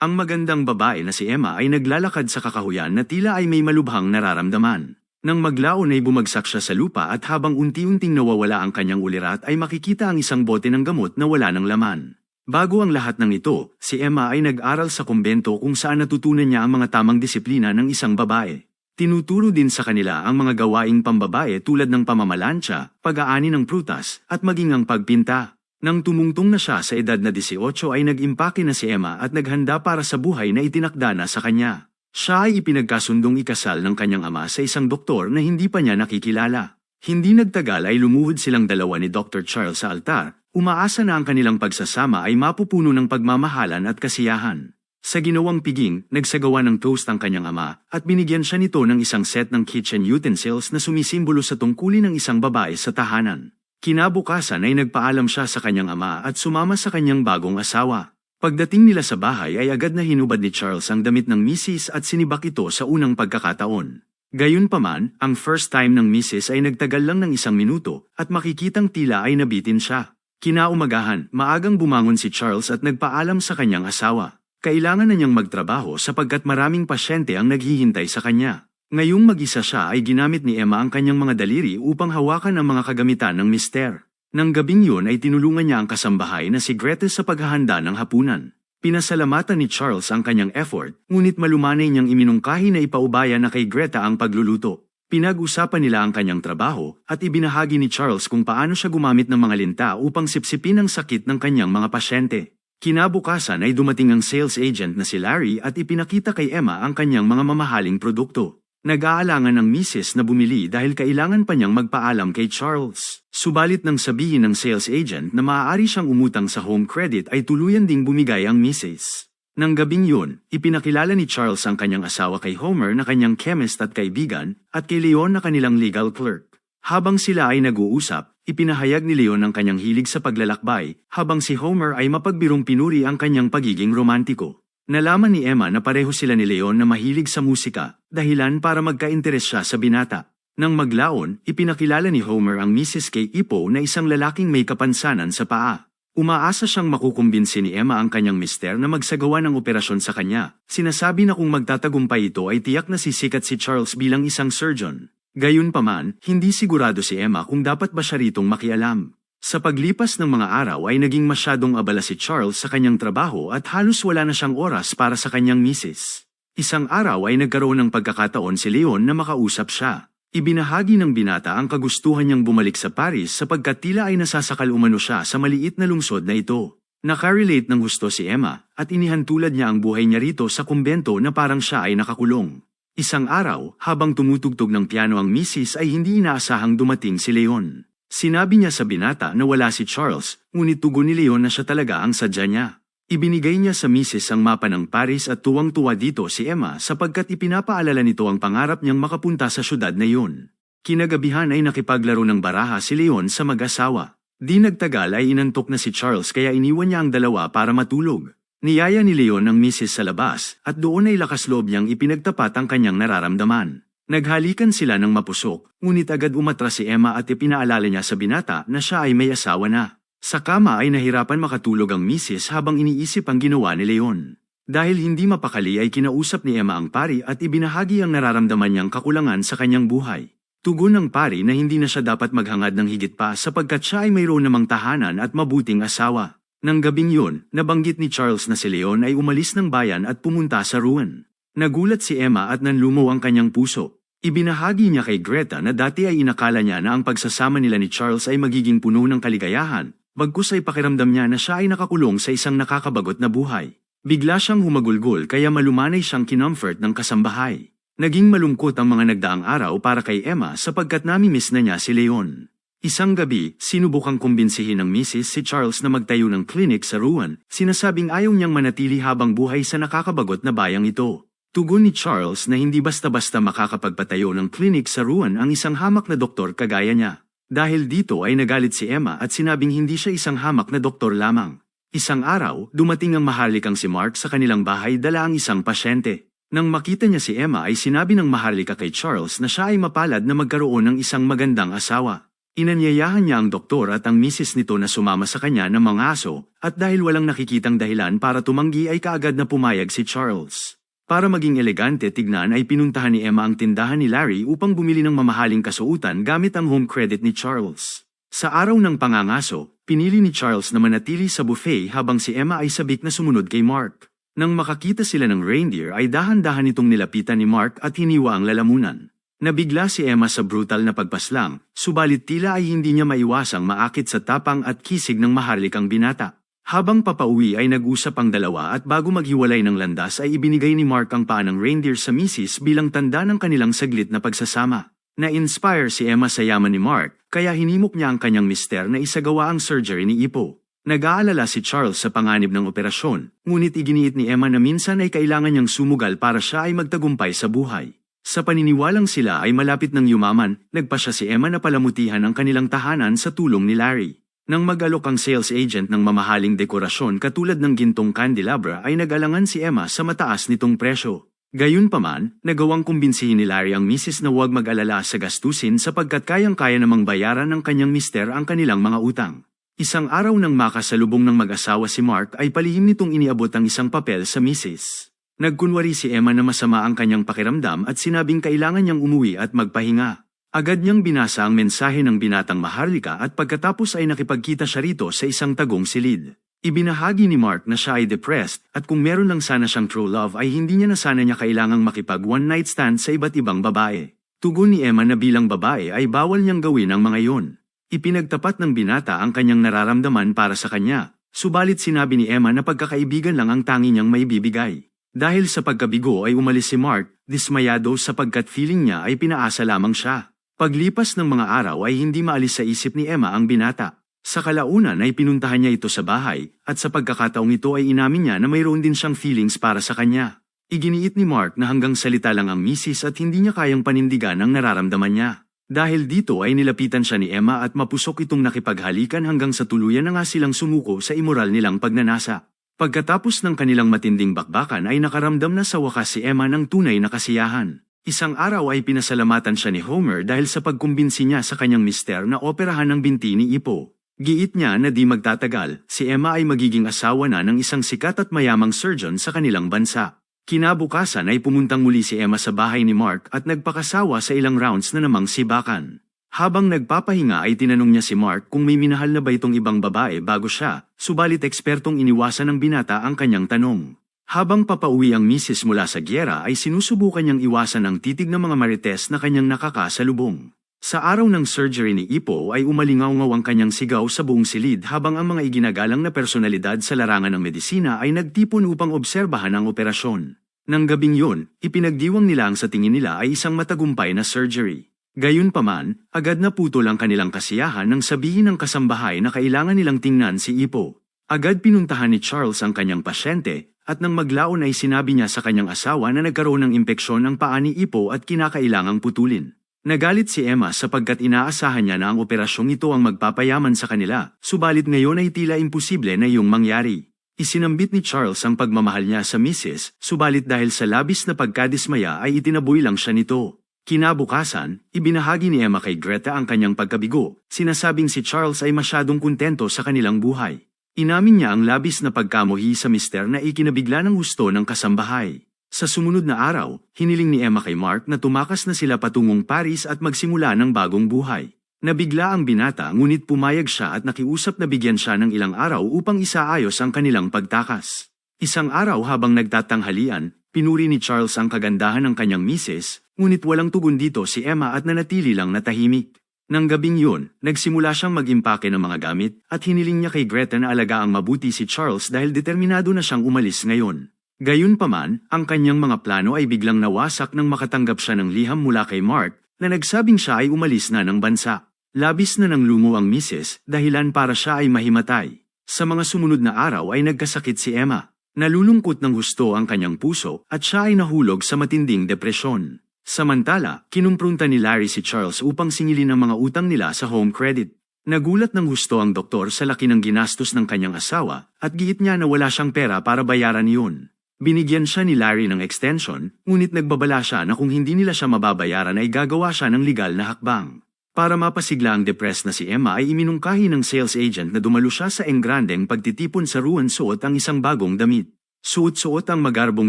Ang magandang babae na si Emma ay naglalakad sa kakahuyan na tila ay may malubhang nararamdaman. Nang maglaon ay bumagsak siya sa lupa at habang unti-unting nawawala ang kanyang ulirat ay makikita ang isang bote ng gamot na wala ng laman. Bago ang lahat ng ito, si Emma ay nag-aral sa kumbento kung saan natutunan niya ang mga tamang disiplina ng isang babae. Tinuturo din sa kanila ang mga gawaing pambabae tulad ng pamamalansya, pag-aani ng prutas, at maging ang pagpinta. Nang tumungtong na siya sa edad na 18 ay nag-impake na si Emma at naghanda para sa buhay na itinakda na sa kanya. Siya ay ipinagkasundong ikasal ng kanyang ama sa isang doktor na hindi pa niya nakikilala. Hindi nagtagal ay lumuhod silang dalawa ni Dr. Charles sa altar, umaasa na ang kanilang pagsasama ay mapupuno ng pagmamahalan at kasiyahan. Sa ginawang piging, nagsagawa ng toast ang kanyang ama at binigyan siya nito ng isang set ng kitchen utensils na sumisimbolo sa tungkulin ng isang babae sa tahanan. Kinabukasan ay nagpaalam siya sa kanyang ama at sumama sa kanyang bagong asawa. Pagdating nila sa bahay ay agad na hinubad ni Charles ang damit ng misis at sinibak ito sa unang pagkakataon. Gayunpaman, ang first time ng misis ay nagtagal lang ng isang minuto at makikitang tila ay nabitin siya. Kinaumagahan, maagang bumangon si Charles at nagpaalam sa kanyang asawa. Kailangan na niyang magtrabaho sapagkat maraming pasyente ang naghihintay sa kanya. Ngayong mag-isa siya ay ginamit ni Emma ang kanyang mga daliri upang hawakan ang mga kagamitan ng mister. Nang gabing yun ay tinulungan niya ang kasambahay na si Grete sa paghahanda ng hapunan. Pinasalamatan ni Charles ang kanyang effort, ngunit malumanay niyang iminungkahi na ipaubaya na kay Greta ang pagluluto. Pinag-usapan nila ang kanyang trabaho at ibinahagi ni Charles kung paano siya gumamit ng mga linta upang sipsipin ang sakit ng kanyang mga pasyente. Kinabukasan ay dumating ang sales agent na si Larry at ipinakita kay Emma ang kanyang mga mamahaling produkto. Nag-aalangan ang misis na bumili dahil kailangan pa niyang magpaalam kay Charles. Subalit nang sabihin ng sales agent na maaari siyang umutang sa home credit ay tuluyan ding bumigay ang misis. Nang gabing yun, ipinakilala ni Charles ang kanyang asawa kay Homer na kanyang chemist at kaibigan, at kay Leon na kanilang legal clerk. Habang sila ay nag-uusap, ipinahayag ni Leon ang kanyang hilig sa paglalakbay, habang si Homer ay mapagbirong pinuri ang kanyang pagiging romantiko. Nalaman ni Emma na pareho sila ni Leon na mahilig sa musika, dahilan para magka-interes siya sa binata. Nang maglaon, ipinakilala ni Homer ang Mrs. K. Ipo na isang lalaking may kapansanan sa paa. Umaasa siyang makukumbinsi ni Emma ang kanyang mister na magsagawa ng operasyon sa kanya. Sinasabi na kung magtatagumpay ito ay tiyak na sisikat si Charles bilang isang surgeon. Gayunpaman, hindi sigurado si Emma kung dapat ba siya ritong makialam. Sa paglipas ng mga araw ay naging masyadong abala si Charles sa kanyang trabaho at halos wala na siyang oras para sa kanyang misis. Isang araw ay nagkaroon ng pagkakataon si Leon na makausap siya. Ibinahagi ng binata ang kagustuhan niyang bumalik sa Paris sapagkat tila ay nasasakal umano siya sa maliit na lungsod na ito. Nakarelate ng gusto si Emma at inihantulad niya ang buhay niya rito sa kumbento na parang siya ay nakakulong. Isang araw, habang tumutugtog ng piano ang misis ay hindi inaasahang dumating si Leon. Sinabi niya sa binata na wala si Charles, ngunit tugon ni Leon na siya talaga ang sadya niya. Ibinigay niya sa misis ang mapa ng Paris at tuwang-tuwa dito si Emma sapagkat ipinapaalala nito ang pangarap niyang makapunta sa syudad na yun. Kinagabihan ay nakipaglaro ng baraha si Leon sa mag-asawa. Di nagtagal ay inantok na si Charles kaya iniwan niya ang dalawa para matulog. Niyaya ni Leon ang misis sa labas at doon ay lakas loob niyang ipinagtapat ang kanyang nararamdaman. Naghalikan sila ng mapusok, ngunit agad umatras si Emma at ipinaalala niya sa binata na siya ay may asawa na. Sa kama ay nahirapan makatulog ang misis habang iniisip ang ginawa ni Leon. Dahil hindi mapakali ay kinausap ni Emma ang pari at ibinahagi ang nararamdaman niyang kakulangan sa kanyang buhay. Tugon ng pari na hindi na siya dapat maghangad ng higit pa sapagkat siya ay mayroon namang tahanan at mabuting asawa. Nang gabing yun, nabanggit ni Charles na si Leon ay umalis ng bayan at pumunta sa ruin. Nagulat si Emma at nanlumo ang kanyang puso. Ibinahagi niya kay Greta na dati ay inakala niya na ang pagsasama nila ni Charles ay magiging puno ng kaligayahan, bagkus ay pakiramdam niya na siya ay nakakulong sa isang nakakabagot na buhay. Bigla siyang humagulgol kaya malumanay siyang kinomfort ng kasambahay. Naging malungkot ang mga nagdaang araw para kay Emma sapagkat nami-miss na niya si Leon. Isang gabi, sinubukang kumbinsihin ng misis si Charles na magtayo ng clinic sa Rouen, sinasabing ayaw niyang manatili habang buhay sa nakakabagot na bayang ito. Tugon ni Charles na hindi basta-basta makakapagpatayo ng clinic sa Rouen ang isang hamak na doktor kagaya niya. Dahil dito ay nagalit si Emma at sinabing hindi siya isang hamak na doktor lamang. Isang araw, dumating ang maharlikang si Mark sa kanilang bahay dala ang isang pasyente. Nang makita niya si Emma ay sinabi ng maharlika kay Charles na siya ay mapalad na magkaroon ng isang magandang asawa. Inanyayahan niya ang doktor at ang misis nito na sumama sa kanya ng mga aso, at dahil walang nakikitang dahilan para tumanggi ay kaagad na pumayag si Charles. Para maging elegante tignan ay pinuntahan ni Emma ang tindahan ni Larry upang bumili ng mamahaling kasuutan gamit ang home credit ni Charles. Sa araw ng pangangaso, pinili ni Charles na manatili sa buffet habang si Emma ay sabik na sumunod kay Mark. Nang makakita sila ng reindeer ay dahan-dahan itong nilapitan ni Mark at hiniwa ang lalamunan. Nabigla si Emma sa brutal na pagpaslang, subalit tila ay hindi niya maiwasang maakit sa tapang at kisig ng maharlikang binata. Habang papauwi ay nag-usap ang dalawa at bago maghiwalay ng landas ay ibinigay ni Mark ang paa ng reindeer sa misis bilang tanda ng kanilang saglit na pagsasama. Na-inspire si Emma sa yaman ni Mark, kaya hinimok niya ang kanyang mister na isagawa ang surgery ni Ipo. Nag-aalala si Charles sa panganib ng operasyon, ngunit iginiit ni Emma na minsan ay kailangan niyang sumugal para siya ay magtagumpay sa buhay. Sa paniniwalang sila ay malapit ng yumaman, nagpa siya si Emma na palamutihan ang kanilang tahanan sa tulong ni Larry. Nang mag-alok ang sales agent ng mamahaling dekorasyon katulad ng gintong candelabra ay nag-alangan si Emma sa mataas nitong presyo. Gayunpaman, nagawang kumbinsihin ni Larry ang misis na huwag mag-alala sa gastusin sapagkat kayang-kaya namang bayaran ng kanyang mister ang kanilang mga utang. Isang araw nang makasalubong ng mag-asawa si Mark ay palihim nitong iniabot ang isang papel sa misis. Nagkunwari si Emma na masama ang kanyang pakiramdam at sinabing kailangan niyang umuwi at magpahinga. Agad niyang binasa ang mensahe ng binatang Maharlika at pagkatapos ay nakipagkita siya rito sa isang tagong silid. Ibinahagi ni Mark na siya ay depressed at kung meron lang sana siyang true love ay hindi niya na sana niya kailangang makipag one night stand sa iba't ibang babae. Tugon ni Emma na bilang babae ay bawal niyang gawin ang mga iyon. Ipinagtapat ng binata ang kanyang nararamdaman para sa kanya, subalit sinabi ni Emma na pagkakaibigan lang ang tangi niyang may bibigay. Dahil sa pagkabigo ay umalis si Mark, dismayado sapagkat feeling niya ay pinaasa lamang siya. Paglipas ng mga araw ay hindi maalis sa isip ni Emma ang binata. Sa kalaunan ay pinuntahan niya ito sa bahay, at sa pagkakataong ito ay inamin niya na mayroon din siyang feelings para sa kanya. Iginiit ni Mark na hanggang salita lang ang misis at hindi niya kayang panindigan ang nararamdaman niya. Dahil dito ay nilapitan siya ni Emma at mapusok itong nakipaghalikan hanggang sa tuluyan na nga silang sumuko sa imoral nilang pagnanasa. Pagkatapos ng kanilang matinding bakbakan ay nakaramdam na sa wakas si Emma ng tunay na kasiyahan. Isang araw ay pinasalamatan siya ni Homer dahil sa pagkumbinsi niya sa kanyang mister na operahan ng binti ni Ipo. Giit niya na di magtatagal, si Emma ay magiging asawa na ng isang sikat at mayamang surgeon sa kanilang bansa. Kinabukasan ay pumuntang muli si Emma sa bahay ni Mark at nagpakasawa sa ilang rounds na namang sibakan. Habang nagpapahinga ay tinanong niya si Mark kung may minahal na ba itong ibang babae bago siya, subalit ekspertong iniwasan ng binata ang kanyang tanong. Habang papauwi ang misis mula sa gyera ay sinusubukan niyang iwasan ang titig ng mga marites na kanyang nakakasalubong. Sa araw ng surgery ni Ipo ay umalingaw-ngaw ang kanyang sigaw sa buong silid habang ang mga iginagalang na personalidad sa larangan ng medisina ay nagtipon upang obserbahan ang operasyon. Nang gabing yun, ipinagdiwang nila ang sa tingin nila ay isang matagumpay na surgery. Gayunpaman, agad na putol ang kanilang kasiyahan nang sabihin ng kasambahay na kailangan nilang tingnan si Ipo. Agad pinuntahan ni Charles ang kanyang pasyente, at nang maglaon ay sinabi niya sa kanyang asawa na nagkaroon ng impeksyon ang paa ni Ipo at kinakailangang putulin. Nagalit si Emma sapagkat inaasahan niya na ang operasyong ito ang magpapayaman sa kanila, subalit ngayon ay tila imposible na iyong mangyari. Isinambit ni Charles ang pagmamahal niya sa Mrs., subalit dahil sa labis na pagkadismaya ay itinaboy lang siya nito. Kinabukasan, ibinahagi ni Emma kay Greta ang kanyang pagkabigo, sinasabing si Charles ay masyadong kontento sa kanilang buhay. Inamin niya ang labis na pagkamuhi sa mister na ikinabigla ng gusto ng kasambahay. Sa sumunod na araw, hiniling ni Emma kay Mark na tumakas na sila patungong Paris at magsimula ng bagong buhay. Nabigla ang binata ngunit pumayag siya at nakiusap na bigyan siya ng ilang araw upang isaayos ang kanilang pagtakas. Isang araw habang nagtatanghalian, pinuri ni Charles ang kagandahan ng kanyang misis, Ngunit walang tugon dito si Emma at nanatili lang natahimik. Nang gabing yun, nagsimula siyang mag-impake ng mga gamit at hiniling niya kay Greta na alagaang mabuti si Charles dahil determinado na siyang umalis ngayon. Gayunpaman, ang kanyang mga plano ay biglang nawasak nang makatanggap siya ng liham mula kay Mark na nagsabing siya ay umalis na ng bansa. Labis na nang lumo ang misis dahilan para siya ay mahimatay. Sa mga sumunod na araw ay nagkasakit si Emma. Nalulungkot ng husto ang kanyang puso at siya ay nahulog sa matinding depresyon. Samantala, kinumprunta ni Larry si Charles upang singilin ang mga utang nila sa home credit. Nagulat ng gusto ang doktor sa laki ng ginastos ng kanyang asawa at giit niya na wala siyang pera para bayaran iyon. Binigyan siya ni Larry ng extension, ngunit nagbabala siya na kung hindi nila siya mababayaran ay gagawa siya ng legal na hakbang. Para mapasigla ang depressed na si Emma ay iminungkahi ng sales agent na dumalo siya sa engrandeng pagtitipon sa ruwan suot ang isang bagong damit. Suot-suot ang magarbong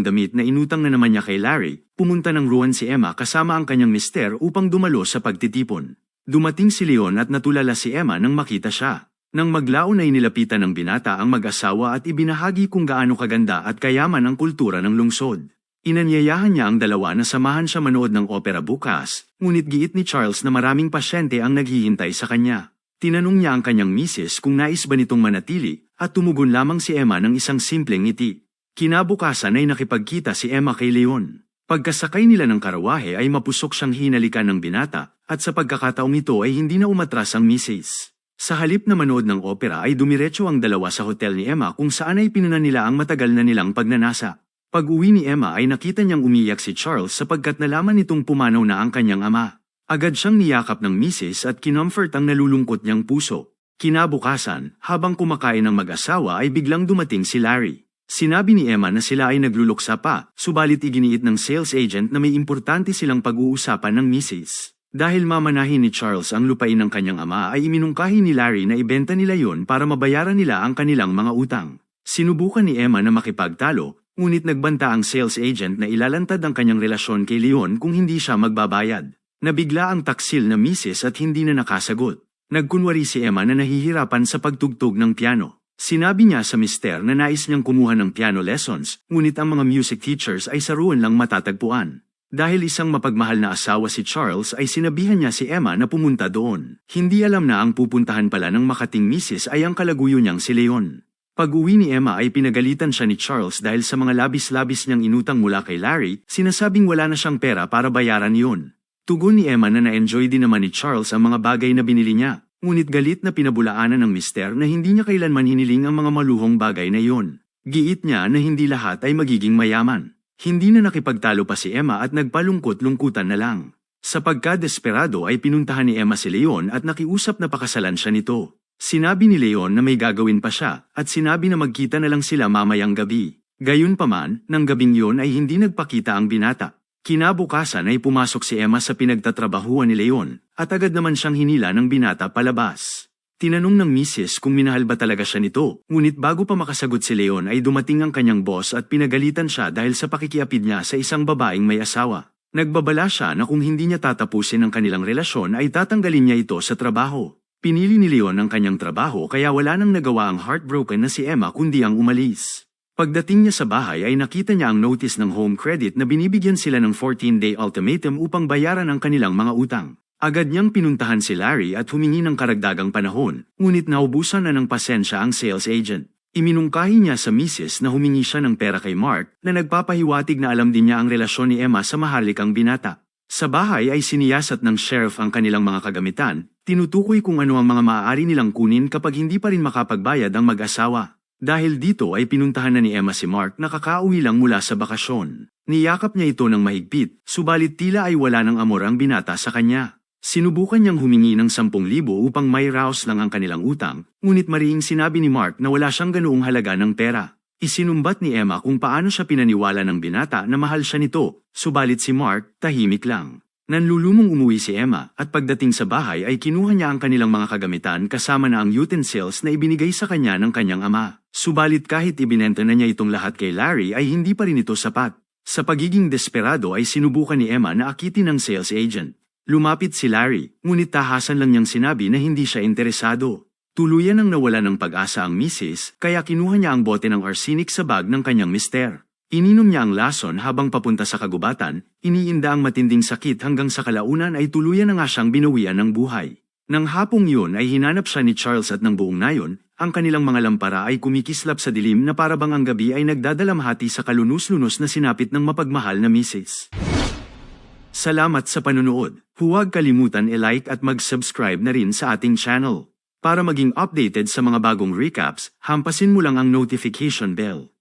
damit na inutang na naman niya kay Larry, pumunta ng ruwan si Emma kasama ang kanyang mister upang dumalo sa pagtitipon. Dumating si Leon at natulala si Emma nang makita siya. Nang maglaon ay nilapitan ng binata ang mag-asawa at ibinahagi kung gaano kaganda at kayaman ang kultura ng lungsod. Inanyayahan niya ang dalawa na samahan siya manood ng opera bukas, ngunit giit ni Charles na maraming pasyente ang naghihintay sa kanya. Tinanong niya ang kanyang misis kung nais ba nitong manatili, at tumugon lamang si Emma ng isang simpleng ngiti. Kinabukasan ay nakipagkita si Emma kay Leon. Pagkasakay nila ng karawahe ay mapusok siyang hinalikan ng binata, at sa pagkakataong ito ay hindi na umatras ang misis. Sa halip na manood ng opera ay dumiretso ang dalawa sa hotel ni Emma kung saan ay pinunan nila ang matagal na nilang pagnanasa. Pag-uwi ni Emma ay nakita niyang umiyak si Charles sapagkat nalaman nitong pumanaw na ang kanyang ama. Agad siyang niyakap ng misis at kinomfort ang nalulungkot niyang puso. Kinabukasan, habang kumakain ng mag-asawa ay biglang dumating si Larry. Sinabi ni Emma na sila ay nagluluksa pa, subalit iginiit ng sales agent na may importante silang pag-uusapan ng misis. Dahil mamanahin ni Charles ang lupain ng kanyang ama ay iminungkahi ni Larry na ibenta nila yon para mabayaran nila ang kanilang mga utang. Sinubukan ni Emma na makipagtalo, Ngunit nagbanta ang sales agent na ilalantad ang kanyang relasyon kay Leon kung hindi siya magbabayad. Nabigla ang taksil na misis at hindi na nakasagot. Nagkunwari si Emma na nahihirapan sa pagtugtog ng piano. Sinabi niya sa mister na nais niyang kumuha ng piano lessons, ngunit ang mga music teachers ay sa ruwan lang matatagpuan. Dahil isang mapagmahal na asawa si Charles ay sinabihan niya si Emma na pumunta doon. Hindi alam na ang pupuntahan pala ng makating misis ay ang kalaguyo niyang si Leon. Pag-uwi ni Emma ay pinagalitan siya ni Charles dahil sa mga labis-labis niyang inutang mula kay Larry, sinasabing wala na siyang pera para bayaran yun. Tugon ni Emma na na-enjoy din naman ni Charles ang mga bagay na binili niya, ngunit galit na pinabulaanan ng mister na hindi niya kailanman hiniling ang mga maluhong bagay na yun. Giit niya na hindi lahat ay magiging mayaman. Hindi na nakipagtalo pa si Emma at nagpalungkot-lungkutan na lang. Sa pagka-desperado ay pinuntahan ni Emma si Leon at nakiusap na pakasalan siya nito. Sinabi ni Leon na may gagawin pa siya at sinabi na magkita na lang sila mamayang gabi. Gayunpaman, nang gabing yon ay hindi nagpakita ang binata. Kinabukasan ay pumasok si Emma sa pinagtatrabahuan ni Leon at agad naman siyang hinila ng binata palabas. Tinanong ng misis kung minahal ba talaga siya nito, ngunit bago pa makasagot si Leon ay dumating ang kanyang boss at pinagalitan siya dahil sa pakikiapid niya sa isang babaeng may asawa. Nagbabala siya na kung hindi niya tatapusin ang kanilang relasyon ay tatanggalin niya ito sa trabaho. Pinili ni Leon ang kanyang trabaho kaya wala nang nagawa ang heartbroken na si Emma kundi ang umalis. Pagdating niya sa bahay ay nakita niya ang notice ng home credit na binibigyan sila ng 14-day ultimatum upang bayaran ang kanilang mga utang. Agad niyang pinuntahan si Larry at humingi ng karagdagang panahon, ngunit naubusan na ng pasensya ang sales agent. Iminungkahi niya sa misis na humingi siya ng pera kay Mark na nagpapahiwatig na alam din niya ang relasyon ni Emma sa maharlikang binata. Sa bahay ay siniyasat ng sheriff ang kanilang mga kagamitan, tinutukoy kung ano ang mga maaari nilang kunin kapag hindi pa rin makapagbayad ang mag-asawa. Dahil dito ay pinuntahan na ni Emma si Mark na kakauwi lang mula sa bakasyon. Niyakap niya ito ng mahigpit, subalit tila ay wala ng amor ang binata sa kanya. Sinubukan niyang humingi ng 10,000 upang may rouse lang ang kanilang utang, ngunit mariing sinabi ni Mark na wala siyang ganoong halaga ng pera. Isinumbat ni Emma kung paano siya pinaniwala ng binata na mahal siya nito, subalit si Mark tahimik lang. Nanlulumong umuwi si Emma at pagdating sa bahay ay kinuha niya ang kanilang mga kagamitan kasama na ang utensils na ibinigay sa kanya ng kanyang ama. Subalit kahit ibinenta na niya itong lahat kay Larry ay hindi pa rin ito sapat. Sa pagiging desperado ay sinubukan ni Emma na akitin ng sales agent. Lumapit si Larry, ngunit tahasan lang niyang sinabi na hindi siya interesado. Tuluyan ang nawala ng pag-asa ang misis, kaya kinuha niya ang bote ng arsenic sa bag ng kanyang mister. Ininom niya ang lason habang papunta sa kagubatan, iniinda ang matinding sakit hanggang sa kalaunan ay tuluyan na nga siyang binawian ng buhay. Nang hapong yun ay hinanap siya ni Charles at ng buong nayon, ang kanilang mga lampara ay kumikislap sa dilim na parabang ang gabi ay nagdadalamhati sa kalunos-lunos na sinapit ng mapagmahal na misis. Salamat sa panunood. Huwag kalimutan i-like at mag-subscribe na rin sa ating channel. Para maging updated sa mga bagong recaps, hampasin mo lang ang notification bell.